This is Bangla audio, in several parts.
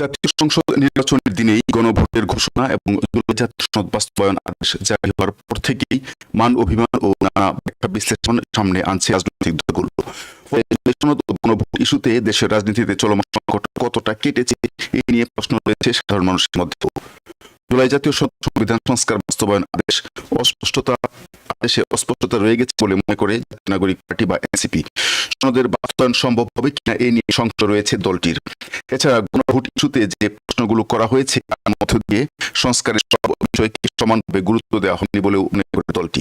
জাতীয় সংসদ নির্বাচনের দিনেই গণভোটের ঘোষণা এবং জাতীয় বাস্তবায়ন আদেশ জারি হওয়ার পর থেকেই মান অভিমান ও নানা ব্যাখ্যা বিশ্লেষণ সামনে আনছে রাজনৈতিক দলগুলো। গণভোট ইস্যুতে দেশের রাজনীতিতে চলমান সংকট কতটা কেটেছে এই নিয়ে প্রশ্ন রয়েছে সাধারণ মানুষের মধ্যেও। জুলাই জাতীয় সংবিধান সংস্কার বাস্তবায়ন আদেশ। অস্পষ্টতা আদেশে অস্পষ্টতা রয়ে গেছে বলে মনে করে নাগরিক পার্টি বা এনসিপি। সনদের বাস্তবায়ন সম্ভব হবে কিনা এই নিয়ে সংশয় রয়েছে দলটির। এছাড়া গণভোট ইস্যুতে যে প্রশ্নগুলো করা হয়েছে, তার মধ্য দিয়ে সংস্কারের সব বিষয়কে সমানভাবে গুরুত্ব দেওয়া হয়নি বলেও মনে করে দলটি।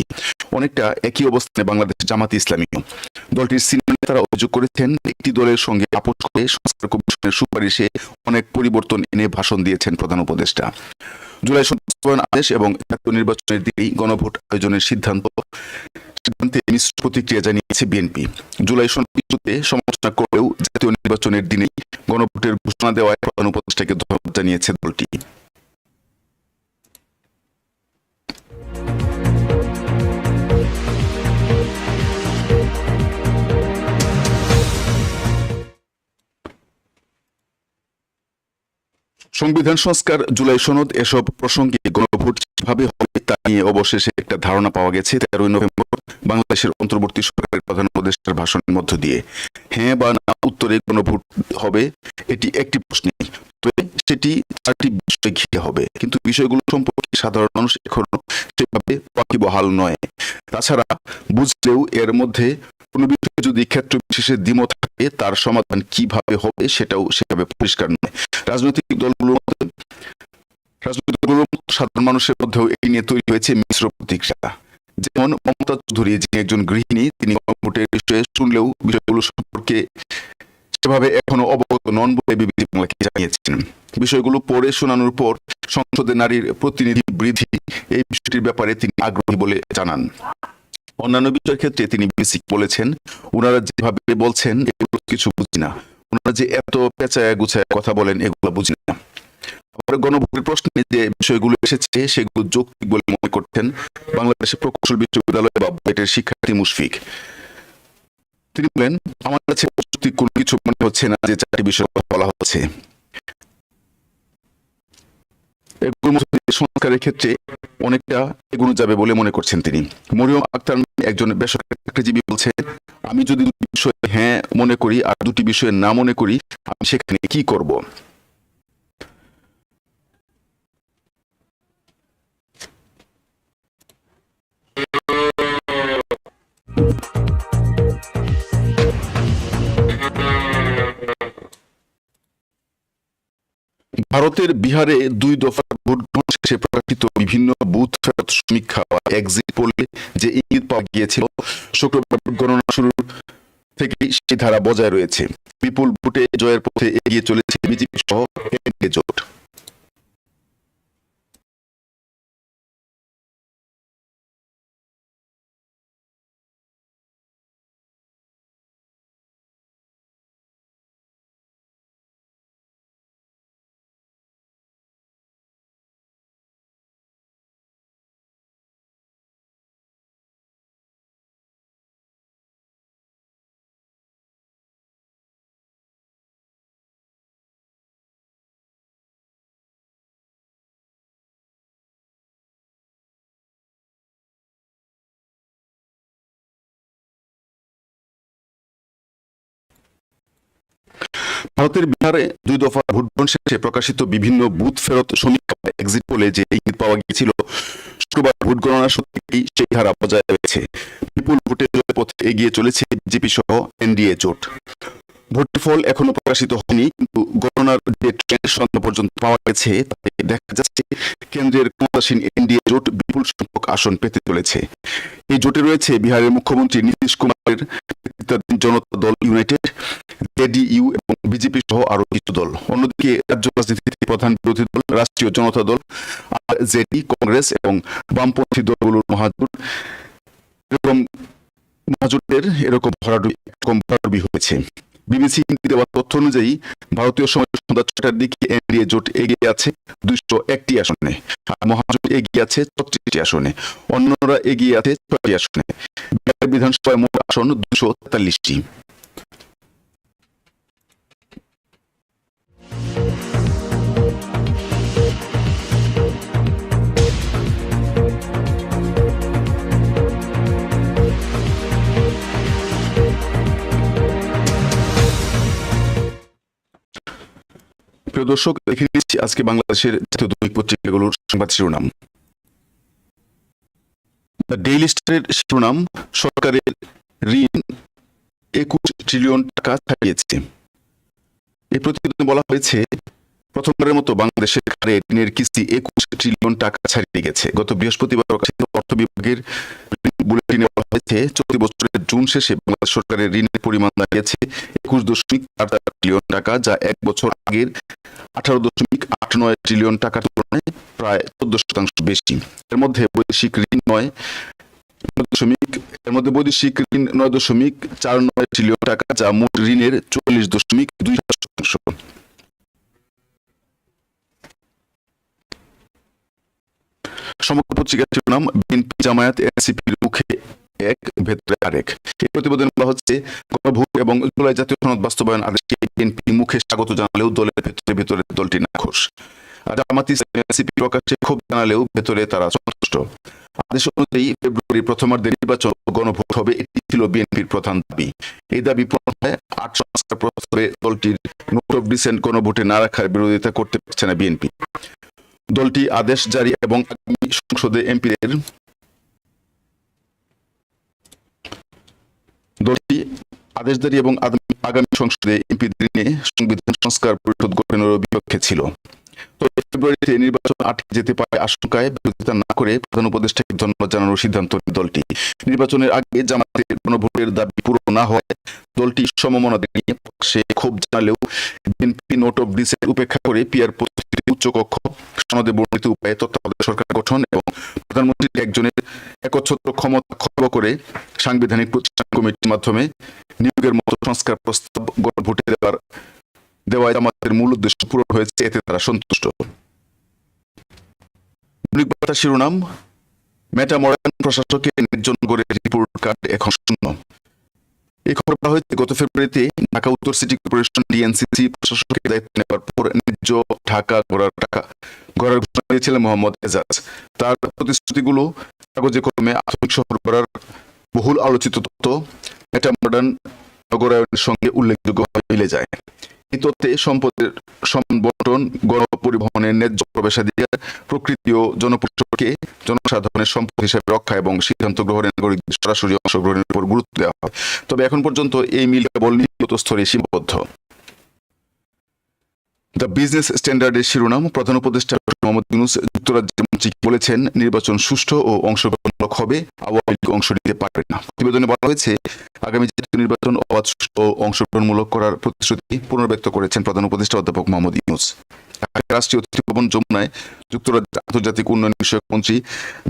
অনেকটা একই অবস্থানে বাংলাদেশ জামাত ইসলামীও দলটির নেতারা অভিযোগ করেছেন, একটি দলের সঙ্গে আপোষ করে সংস্কার কমিশনের সুপারিশে অনেক পরিবর্তন এনে ভাষণ দিয়েছেন প্রধান উপদেষ্টা। জুলাই সনদ আদেশ এবং জাতীয় নির্বাচনের দিকেই গণভোট আয়োজনের সিদ্ধান্ত। সিদ্ধান্তে মিশ্র প্রতিক্রিয়া জানিয়েছে বিএনপি। জুলাই সনদ সমালোচনা করেও জাতীয় নির্বাচনের দিনেই গণভোটের ঘোষণা দেওয়ায় প্রধান উপদেষ্টাকে ধন্যবাদ জানিয়েছে দলটি। সংবিধান সংস্কার জুলাই সনদ এসব প্রসঙ্গে গণভোট কীভাবে হবে তা নিয়ে অবশেষে একটা ধারণা পাওয়া গেছে তেরোই নভেম্বর বাংলাদেশের অন্তর্বর্তী সরকারের প্রধান উপদেষ্টার ভাষণের মধ্য দিয়ে। হ্যাঁ বা না উত্তরে গণভোট হবে, এটি একটি প্রশ্নে সেটি চারটি বিষয় ঘিরে হবে। কিন্তু বিষয়গুলো সম্পর্কে সাধারণ মানুষ এখনও সেভাবে ওয়াকিবহাল নয়। তাছাড়া বুঝলেও এর মধ্যে কোনো বিষয়ে যদি ক্ষেত্র বিশেষে দ্বিমত থাকে, তার সমাধান কীভাবে হবে সেটাও সেভাবে পরিষ্কার নয়। রাজনৈতিক দলগুলোর মধ্যে রাজনৈতিক দলগুলোর সাধারণ মানুষের মধ্যেও এই নিয়ে তৈরি হয়েছে মিশ্র প্রতিক্রিয়া। যেমন মমতা চৌধুরী, যিনি একজন গৃহিণী, তিনি গণভোটের বিষয়ে শুনলেও বিষয়গুলো সম্পর্কে সেভাবে এখনও অবগত নন বলে বিবিসি বাংলাকে জানিয়েছেন। বিষয়গুলো পড়ে শোনানোর পর সংসদে নারীর প্রতিনিধি বৃদ্ধি, এই বিষয়টির ব্যাপারে তিনি আগ্রহী বলে জানান। অন্যান্য বিষয়ের ক্ষেত্রে তিনি বেসিক বলেছেন ওনারা যেভাবে বলছেন, এগুলো কিছু বুঝি না। ওনারা যে এত পেঁচায় গুছায় কথা বলেন, এগুলো বুঝি না। গণভোটের প্রশ্নে যে বিষয়গুলো এসেছে, সেগুলো যৌক্তিক বলে মনে করতেন বাংলাদেশের প্রকৌশল বিশ্ববিদ্যালয় বা বুয়েটের শিক্ষার্থী মুশফিক। তিনি বলেন, আমার কাছে কোনো কিছু মনে হচ্ছে না যে চারটি বিষয় বলা হচ্ছে। সংস্কারের ক্ষেত্রে অনেকটা এগোনো যাবে বলে মনে করছেন তিনি। মরিয়ম আক্তার একজন বেসরকারি বলছেন আমি যদি দুটি বিষয়ে হ্যাঁ মনে করি আর দুটি বিষয়ে না মনে করি, আমি সেখানে কি করব? ভারতের বিহারে দুই দফা ভোট গ্রহণ শেষে প্রকাশিত বিভিন্ন বুথ ফেরত সমীক্ষা বা এক্সিট পোলে যে ইঙ্গিত পাওয়া গিয়েছিল, শুক্রবার গণনা শুরু থেকেই সেই ধারা বজায় রয়েছে। বিপুল ভোটে জয়ের পথে এগিয়ে চলেছে বিজেপি সহ জোট। ভারতের বিহারে দুই দফা ভোট গ্রহণ শেষে প্রকাশিত বিভিন্ন বুথ ফেরত সমীক্ষা এক্সিট পোলে যে ইঙ্গিত পাওয়া গিয়েছিল, শুক্রবার ভোট গণনা সত্যিই সেই ধারা বজায় রয়েছে। বিপুল ভোটে পথে এগিয়ে চলেছে বিজেপি সহ এনডিএ জোট। ভোটের ফল এখনও প্রকাশিত হয়নি, কিন্তু গণনার যে ট্রেন্ড সন্ধ্যা পর্যন্ত পাওয়া গেছে, তাতে দেখা যাচ্ছে কেন্দ্রের ক্ষমতাসীন এনডিএ জোট বিপুল সংখ্যক আসন পেতে চলেছে। এই জোটে রয়েছে বিহারের মুখ্যমন্ত্রী নীতিশ কুমারের নেতৃত্বাধীন জনতা দল ইউনাইটেড, জেডিইউ এবং বিজেপি সহ আরও কিছু দল। অন্যদিকে রাজ্য রাজনীতিতে প্রধান বিরোধী দল রাষ্ট্রীয় জনতা দল আর জেডি কংগ্রেস এবং বামপন্থী দলগুলোর মহাজোট। এরকম মহাজোটের এরকম ভরাডুবি এরকম ভরাডুবি হয়েছে। বিবিসি দেওয়া তথ্য অনুযায়ী ভারতীয় সময় সন্ধ্যা ছটার দিকে এনডিএ জোট এগিয়ে আছে দুইশো একটি আসনে, আর মহাজোট এগিয়ে আছে ছত্রিশটি আসনে। অন্যরা এগিয়ে আছে ছয়টি আসনে। বিহার বিধানসভায় মোট আসন দুশো তেতাল্লিশটি। দর্শক, দেখে নিচ্ছি আজকে বাংলাদেশের জাতীয় দৈনিক পত্রিকাগুলোর সংবাদ শিরোনাম। ডেইলি স্টারের শিরোনাম, সরকারের ঋণ একুশ ট্রিলিয়ন টাকা ছাড়িয়েছে। এই প্রতিবেদনে বলা হয়েছে, প্রথমবারের মতো বাংলাদেশের হারে ঋণের কিস্তি একুশ ট্রিলিয়ন টাকা ছাড়িয়ে গেছে। গত বৃহস্পতিবার অর্থ বিভাগের বুলেটিনে বলা হয়েছে। চলতি বছরের জুন শেষে বাংলাদেশ সরকারের ঋণের পরিমাণ দাঁড়িয়েছে একুশ দশমিক চার ট্রিলিয়ন টাকা, যা এক বছর আগের আঠারো দশমিক আট নয় ট্রিলিয়ন টাকার তুলনায় প্রায় চোদ্দ শতাংশ বেশি। এর মধ্যে বৈদেশিক ঋণ নয় দশমিক, এর মধ্যে বৈদেশিক ঋণ নয় দশমিক চার নয় ট্রিলিয়ন টাকা, যা মোট ঋণের চল্লিশ দশমিক দুই শতাংশ। সমগ্র পত্রিকার শিরোনাম, বিএনপি জামায়াত এনসিপির মুখে এক, ভেতরে আরেক। এই প্রতিবেদনে বলা হচ্ছে গণভোট এবং জুলাই জাতীয় সনদ বাস্তবায়ন আদেশকে বিএনপি মুখে স্বাগত জানালেও দলের ভেতরে ভেতরে দলটি নাখোশ। প্রকাশ্যে ক্ষোভ জানালেও ভেতরে তারা সন্তুষ্ট। আদেশ অনুযায়ী ফেব্রুয়ারি প্রথমার্ধে নির্বাচন গণভোট হবে এটি ছিল বিএনপির প্রধান দাবি। এই দাবি পূরণ হয় আট সংস্কার প্রস্তাবে দলটির নোট অফ ডিসেন্ট গণভোটে না রাখার বিরোধিতা করতে পারছে না বিএনপি। দলটি আদেশ জারি এবং আগামী সংসদে এমপিদের দলটি আদেশ জারি এবং আগামী- সংসদে এমপিদের নিয়ে সংবিধান সংস্কার পরিষদ গঠনের বিপক্ষে ছিল। তবে ফেব্রুয়ারিতে নির্বাচন আটকে যেতে পারে আশঙ্কায় বিরোধিতা না করে প্রধান উপদেষ্টাকে ধন্যবাদ জানানোর সিদ্ধান্ত দলটি। নির্বাচনের আগে জামাতের দাবি পূরণ না হয় দলটি সমমনা নিয়ে ক্ষোভ জানালেও বিএনপি নোট উপেক্ষা করে পিয়ার উচ্চকক্ষ, সনদে বর্ণিত উপায়ে তত্ত্বাবধায়ক সরকার গঠন এবং প্রধানমন্ত্রীর একজনের একচ্ছত্র ক্ষমতা খর্ব করে সাংবিধানিক প্রতিষ্ঠান কমিটির মাধ্যমে নিয়োগের মতো সংস্কার প্রস্তাব গণভোটে দেওয়ার দেওয়ায় জামাতের মূল উদ্দেশ্য পূরণ হয়েছে, এতে তারা সন্তুষ্ট। দৈনিক বার্তা শিরোনাম, মেটা মডার্ন প্রশাসকের নির্জনগরের রিপোর্ট কার্ড এখন শূন্য। এই খবর বলা হয়েছে গত ফেব্রুয়ারিতে ঢাকা উত্তর সিটি কর্পোরেশন ডিএনসিসি প্রশাসকের দায়িত্ব নেওয়ার পর নিজ ঢাকা গড়ার টাকা গড়ার ঘোষণা দিয়েছিলেন মোহাম্মদ এজাজ। তার প্রতিশ্রুতিগুলো কাগজে কলমে আধুনিক শহর করার বহুল আলোচিত তথ্য মেটা মডার্ন নগরায়নের সঙ্গে উল্লেখযোগ্যভাবে মিলে যায়। এই সম্পদের সম্বন্টন বন্টন গণপরিবহনের ন্যায্য প্রবেশাধিকার, প্রকৃতি ও জনপুষ্টকে জনসাধারণের সম্পদ হিসেবে রক্ষা এবং সিদ্ধান্ত গ্রহণের নাগরিকদের সরাসরি অংশগ্রহণের উপর গুরুত্ব দেওয়া হয়। তবে এখন পর্যন্ত এই মিল কেবল নীতিগত স্তরে সীমাবদ্ধ। দ্য বিজনেস স্ট্যান্ডার্ডের শিরোনাম প্রধান উপদেষ্টা মোহাম্মদ ইউনুস যুক্তরাজ্যের মন্ত্রী বলেছেন, নির্বাচন সুষ্ঠু ও অংশগ্রহণমূলক হবে, আওয়ামী লীগ অংশ নিতে পারবে না। প্রতিবেদনে বলা হয়েছে, আগামী জাতীয় নির্বাচন অবাধ, সুষ্ঠু ও অংশগ্রহণমূলক করার প্রতিশ্রুতি পুনর্ব্যক্ত করেছেন প্রধান উপদেষ্টা অধ্যাপক মোহাম্মদ ইউনুস। রাষ্ট্রীয় অতিথি ভবন যমুনায় যুক্তরাজ্যের আন্তর্জাতিক উন্নয়ন বিষয়ক মন্ত্রী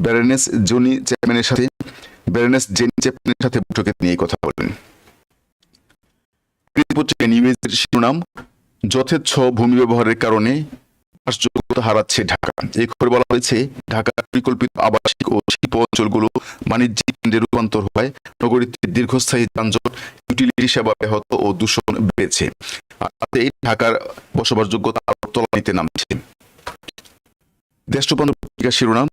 ব্যারেনেস জনি চেয়ারম্যানের সাথে, ব্যারেনেস জেনি চেয়ারম্যানের সাথে বৈঠকে এই কথা বলেন। পত্রিকায় নিউজের শিরোনাম যথেচ্ছ ভূমি ব্যবহারের কারণে বাসযোগ্যতা হারাচ্ছে ঢাকা। এই খবরে বলা হয়েছে, ঢাকার পরিকল্পিত আবাসিক ও শিল্প অঞ্চলগুলো বাণিজ্যিক কেন্দ্রে রূপান্তর হওয়ায় নগরীতে দীর্ঘস্থায়ী যানজট ইউটিলিটি সেবা ব্যাহত ও দূষণ বেড়েছে। তাতে ঢাকার বসবাসযোগ্যতা আরও তলানিতে নামছে। দেশপ্রান্ত পত্রিকার শিরোনাম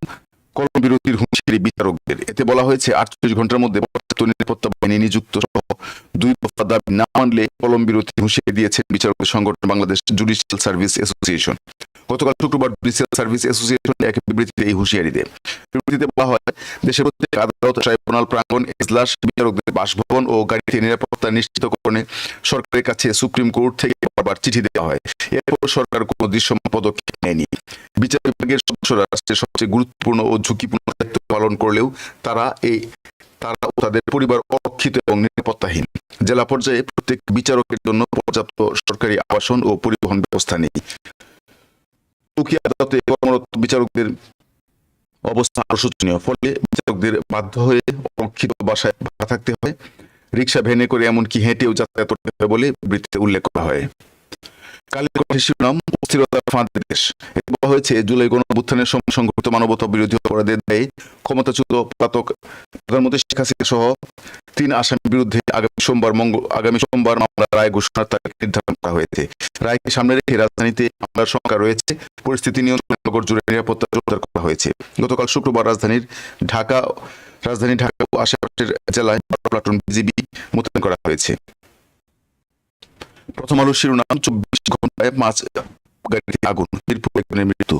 কলম বিরতির হুঁশিয়ারি বিচারকদের। এতে বলা হয়েছে, আটচল্লিশ ঘণ্টার মধ্যে নিরাপত্তা বাহিনী নিযুক্ত সহ দুই দাবি না মানলে কলম বিরতি হুঁশিয়ারি দিয়েছেন বিচারকদের সংগঠন বাংলাদেশ জুডিশিয়াল সার্ভিস অ্যাসোসিয়েশন গতকাল শুক্রবার জুডিশিয়াল সার্ভিস অ্যাসোসিয়েশন এক বিবৃতিতে এই হুঁশিয়ারি দেয়। বিবৃতিতে বলা হয়, দেশের প্রত্যেক আদালত, ট্রাইব্যুনাল, প্রাঙ্গণ, এজলাস, বিচারকদের বাসভবন ও গাড়িতে নিরাপত্তা নিশ্চিতকরণে সরকারের কাছে সুপ্রিম কোর্ট থেকে বারবার চিঠি দেওয়া হয়। এরপর সরকার কোনো দৃশ্যমান পদক্ষেপ নেয়নি। বিচার বিভাগের সদস্যরা রাষ্ট্রের সবচেয়ে গুরুত্বপূর্ণ ও ঝুঁকিপূর্ণ দায়িত্ব পালন করলেও তারা এই তারা ও তাদের পরিবার অরক্ষিত এবং নিরাপত্তাহীন। জেলা পর্যায়ে প্রত্যেক বিচারকের জন্য পর্যাপ্ত সরকারি আবাসন ও পরিবহন ব্যবস্থা নেই। উকিল আদালতে কর্মরত বিচারকদের অবস্থা আরও শোচনীয়। ফলে বিচারকদের বাধ্য হয়ে অরক্ষিত বাসায় থাকতে হয়। রিক্সা ভ্যানে করে এমনকি হেঁটেও যাতায়াত করতে হয় বলে বিবৃতিতে উল্লেখ করা হয়। কালের কণ্ঠের শিরোনাম, অস্থিরতার ফাঁদে দেশ। এতে বলা হয়েছে, জুলাই গণঅভ্যুত্থানের সময় সংঘটিত মানবতা বিরোধী অপরাধের দায়ে ক্ষমতাচ্যুত পলাতক প্রধানমন্ত্রী শেখ হাসিনা সহ তিন আসামির বিরুদ্ধে আগামী সোমবার মঙ্গল আগামী সোমবার মামলার রায় ঘোষণার তারিখ নির্ধারণ করা হয়েছে। রায়কে সামনে রেখে রাজধানীতে মামলার সংখ্যা রয়েছে। পরিস্থিতি নিয়ন্ত্রণ নগর জুড়ে নিরাপত্তা জোরদার করা হয়েছে। গতকাল শুক্রবার রাজধানীর ঢাকা রাজধানী ঢাকা ও আশেপাশের জেলায় প্লাটুন বিজিবি মোতায়েন করা হয়েছে। প্রথম আলো শিরোনাম চব্বিশ ঘন্টায় পাঁচ গাড়িতে আগুন মিরপুর একজনের মৃত্যু।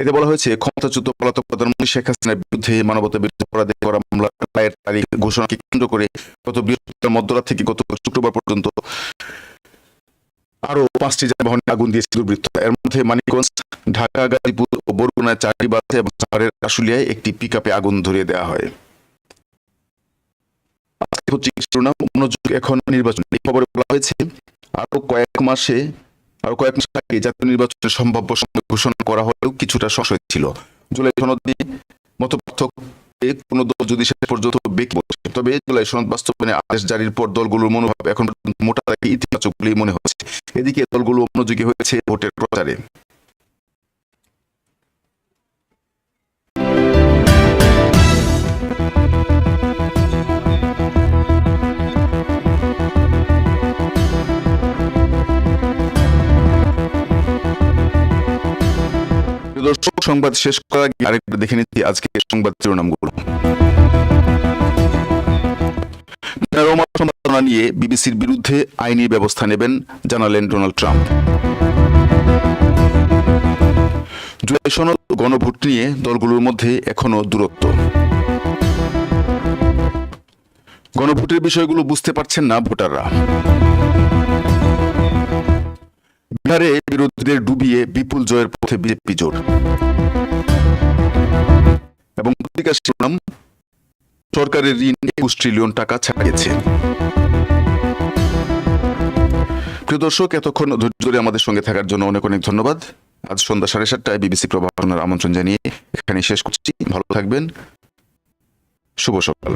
এতে বলা হয়েছে, ক্ষমতাচ্যুত পলাতক প্রধানমন্ত্রী শেখ হাসিনার বিরুদ্ধে মানবতা বিরুদ্ধে অপরাধে করা মামলা রায়ের তারিখ ঘোষণাকে কেন্দ্র করে গত বৃহস্পতিবার, মধ্যরাত থেকে গত শুক্রবার পর্যন্ত আরও পাঁচটি যানবাহনে আগুন দিয়েছে দুর্বৃত্তরা এর মধ্যে মানিকগঞ্জ, ঢাকা, গাজীপুর ও বরগুনায় চারটি বাসে এবং শহরের আশুলিয়ায় একটি পিকআপে আগুন ধরিয়ে দেওয়া হয়। শিরোনাম, মনোযোগ এখন নির্বাচন। এই খবরে বলা হয়েছে আরও কয়েক মাসে, আরও কয়েক মাস আগে জাতীয় নির্বাচনের সম্ভাব্য সময় ঘোষণা করা হলেও কিছুটা সংশয় ছিল। জুলাই সনদে মত পার্থক্যে কোনো দল যদি শেষ পর্যন্ত বেঁকে বসে তবে জুলাই সনদ বাস্তবায়নে আদেশ জারির পর দলগুলোর মনোভাব এখন পর্যন্ত মোটা ইতিবাচক বলেই মনে হচ্ছে। এদিকে দলগুলো মনোযোগী হয়েছে ভোটের প্রচারে। দর্শক, সংবাদ শেষ করার আগে আরেকবার দেখে নিচ্ছি আজকে সংবাদ শিরোনামগুলো। রোমা সম্ভাবনা নিয়ে বিবিসির বিরুদ্ধে আইনি ব্যবস্থা নেবেন জানালেন ডোনাল্ড ট্রাম্প। জুলাই সনদ গণভোট নিয়ে দলগুলোর মধ্যে এখনও দূরত্ব। গণভোটের বিষয়গুলো বুঝতে পারছেন না ভোটাররা। বিহারে বিরোধীদের ডুবিয়ে বিপুল জয়ের পথে বিজেপি জোট। এবং শিরোনাম, সরকারের ঋণ একুশ ট্রিলিয়ন টাকা ছাড়িয়েছে। প্রিয় দর্শক, এতক্ষণ ধৈর্য ধরে আমাদের সঙ্গে থাকার জন্য অনেক অনেক ধন্যবাদ। আজ সন্ধ্যা সাড়ে সাতটায় বিবিসি প্রভাবনার আমন্ত্রণ জানিয়ে এখানে শেষ করছি। ভালো থাকবেন। শুভ সকাল।